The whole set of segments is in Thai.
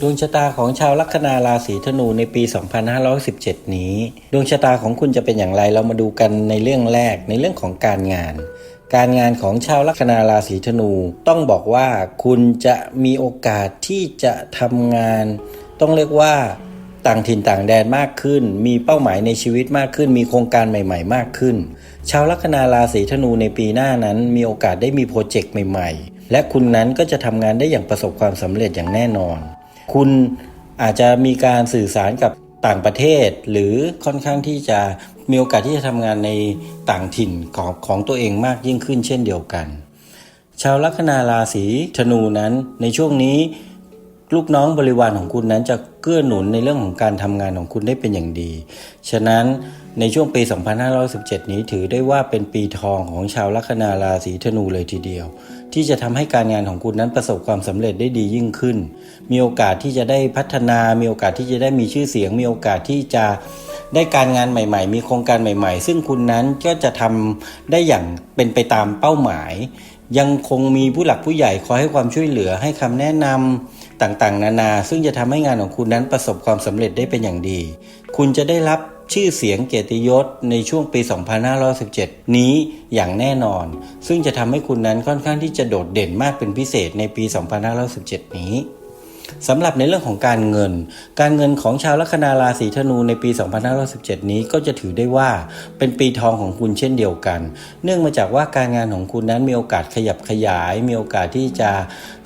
ดวงชะตาของชาวลัคนาราศีธนูในปี 2517 นี้ ดวงชะตาของคุณจะเป็นอย่างไรเรามาดูกันในเรื่องแรกในเรื่องของการงาน การงานของชาวลัคนาราศีธนูต้องบอกว่าคุณจะมีโอกาสที่จะทำงาน ต้องเรียกว่าต่างถิ่นต่างแดนมากขึ้น มีเป้าหมายในชีวิตมากขึ้น มีโครงการใหม่ ๆ มากขึ้น ชาวลัคนาราศีธนูในปีหน้านั้นมีโอกาสได้มีโปรเจกต์ใหม่ ๆ และคุณนั้นก็จะทำงานได้อย่างประสบความสำเร็จอย่างแน่นอน คุณอาจจะมีการสื่อสารกับต่างประเทศ หรือค่อนข้างที่จะมีโอกาสที่จะทำงานในต่างถิ่นของของตัวเองมากยิ่งขึ้นเช่นเดียวกัน ชาวลัคนาราศีธนูนั้นในช่วงนี้ ลูกน้องบริวารของคุณนั้นจะเกื้อหนุนในเรื่องของการทำงานของคุณได้เป็นอย่างดี ฉะนั้นในช่วงปี 2517 นี้ถือได้ว่าเป็นปีทองของชาวลัคนาราศีธนูเลยทีเดียว ที่จะทำให้การงานของคุณนั้นประสบความสำเร็จได้ดียิ่งขึ้น มีโอกาสที่จะได้พัฒนา มีโอกาสที่จะได้มีชื่อเสียง มีโอกาสที่จะได้การงานใหม่ ๆ มีโครงการใหม่ ๆ ซึ่งคุณนั้นก็จะทำได้อย่างเป็นไปตามเป้าหมาย ยังคงมีผู้หลักผู้ใหญ่คอยให้ความช่วยเหลือให้คำแนะนำ ต่างๆ นานา ซึ่งจะทำให้งานของคุณนั้นประสบความสำเร็จได้เป็นอย่างดี คุณจะได้รับชื่อเสียงเกียรติยศในช่วงปี 2517 นี้อย่างแน่นอน ซึ่งจะทำให้คุณนั้นค่อนข้างที่จะโดดเด่นมากเป็นพิเศษในปี 2517 นี้ สำหรับในเรื่องของการเงิน การเงินของชาวลัคนาราศีธนูในปี 2517 นี้ก็จะถือได้ว่าเป็นปีทองของคุณเช่นเดียวกัน เนื่องมาจากว่าการงานของคุณนั้นมีโอกาสขยับขยาย มีโอกาสที่จะ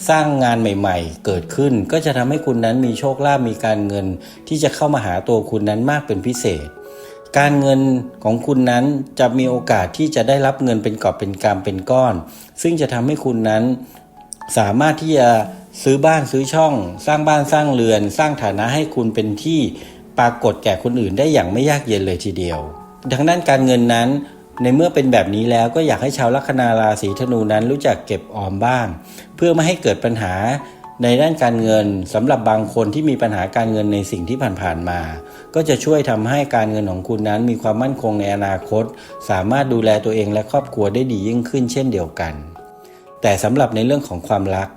สร้างงานใหม่ๆ เกิดขึ้น ก็จะทำให้คุณนั้นมีโชคลาภมีการเงิน ที่จะเข้ามาหาตัวคุณนั้นมากเป็นพิเศษการเงินของคุณนั้นจะมีโอกาสที่จะได้รับเงินเป็นกอบเป็นกำเป็นก้อน ซึ่งจะทำให้คุณนั้นสามารถที่จะ ซื้อบ้านซื้อช่อง สร้างบ้านสร้างเรือน สร้างฐานะให้คุณเป็นที่ปรากฏแก่คนอื่นได้อย่างไม่ยากเย็นเลยทีเดียวดังนั้นการเงินนั้น ในเมื่อเป็นแบบนี้แล้วก็อยากให้ชาวลัคนาราศีธนูนั้นรู้จักเก็บออมบ้าง เพื่อไม่ให้เกิดปัญหาในด้านการเงินสำหรับบางคนที่มีปัญหาการเงินในสิ่งที่ผ่านๆมา ก็จะช่วยทำให้การเงินของคุณนั้นมีความมั่นคงในอนาคต สามารถดูแลตัวเองและครอบครัวได้ดียิ่งขึ้นเช่นเดียวกัน แต่สำหรับในเรื่องของความรัก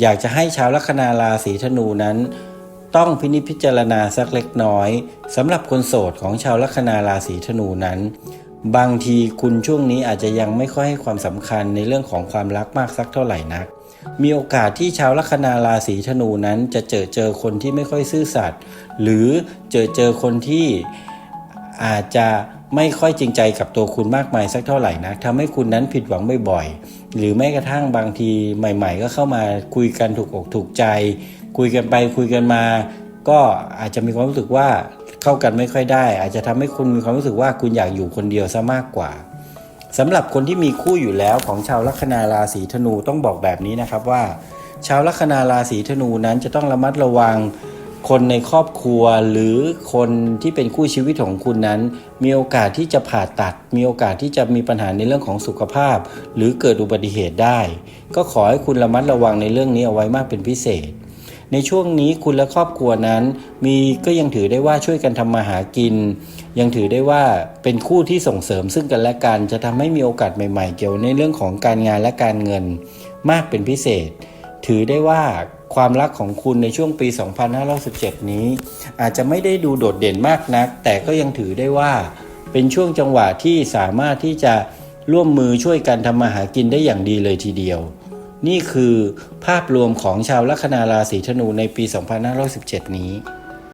อยากจะให้ชาวลัคนาราศีธนูนั้น ต้องพินิจพิจารณาสักเล็กน้อยสำหรับคนโสดของชาวลัคนาราศีธนูนั้น บางทีคุณช่วงนี้อาจจะยังไม่ค่อยให้ความสำคัญในเรื่องของความรักมากสักเท่าไหร่นักมีโอกาสที่ชาวลัคนาราศีธนูนั้นจะเจอเจอคนที่ไม่ค่อยซื่อสัตย์หรือเจอเจอคนที่อาจจะ ไม่ค่อยจริงใจกับตัวคุณมากมายสักเท่าไหร่นะทำให้คุณนั้นผิดหวังบ่อยๆหรือแม้กระทั่งบางทีใหม่ ๆ ก็เข้ามาคุยกันถูกอกถูกใจ คุยกันไปคุยกันมา ก็อาจจะมีความรู้สึกว่าเข้ากันไม่ค่อยได้ อาจจะทำให้คุณมีความรู้สึกว่าคุณอยากอยู่คนเดียวซะมากกว่าสำหรับคนที่มีคู่อยู่แล้วของชาวลัคนาราศีธนูต้องบอกแบบนี้นะครับว่า ชาวลัคนาราศีธนูนั้นจะต้องระมัดระวัง คนในครอบครัวหรือคนที่เป็นคู่ชีวิตของคุณนั้น มีโอกาสที่จะผ่าตัด มีโอกาสที่จะมีปัญหาในเรื่องของสุขภาพ หรือเกิดอุบัติเหตุได้ ก็ขอให้คุณระมัดระวังในเรื่องนี้เอาไว้มากเป็นพิเศษ ในช่วงนี้คุณและครอบครัวนั้น มีก็ยังถือได้ว่าช่วยกันทำมาหากิน ยังถือได้ว่าเป็นคู่ที่ส่งเสริมซึ่งกันและกัน จะทำให้มีโอกาสใหม่ ๆ เกี่ยวในเรื่องของการงานและการเงิน มากเป็นพิเศษ ถือได้ว่าความรักของคุณในช่วงปี 2517 นี้ อาจจะไม่ได้ดูโดดเด่นมากนัก แต่ก็ยังถือได้ว่า เป็นช่วงจังหวะที่สามารถที่จะร่วมมือช่วยกันทำมาหากินได้อย่างดีเลยทีเดียว นี่คือภาพรวมของชาวลัคนาราศีธนูในปี 2517 นี้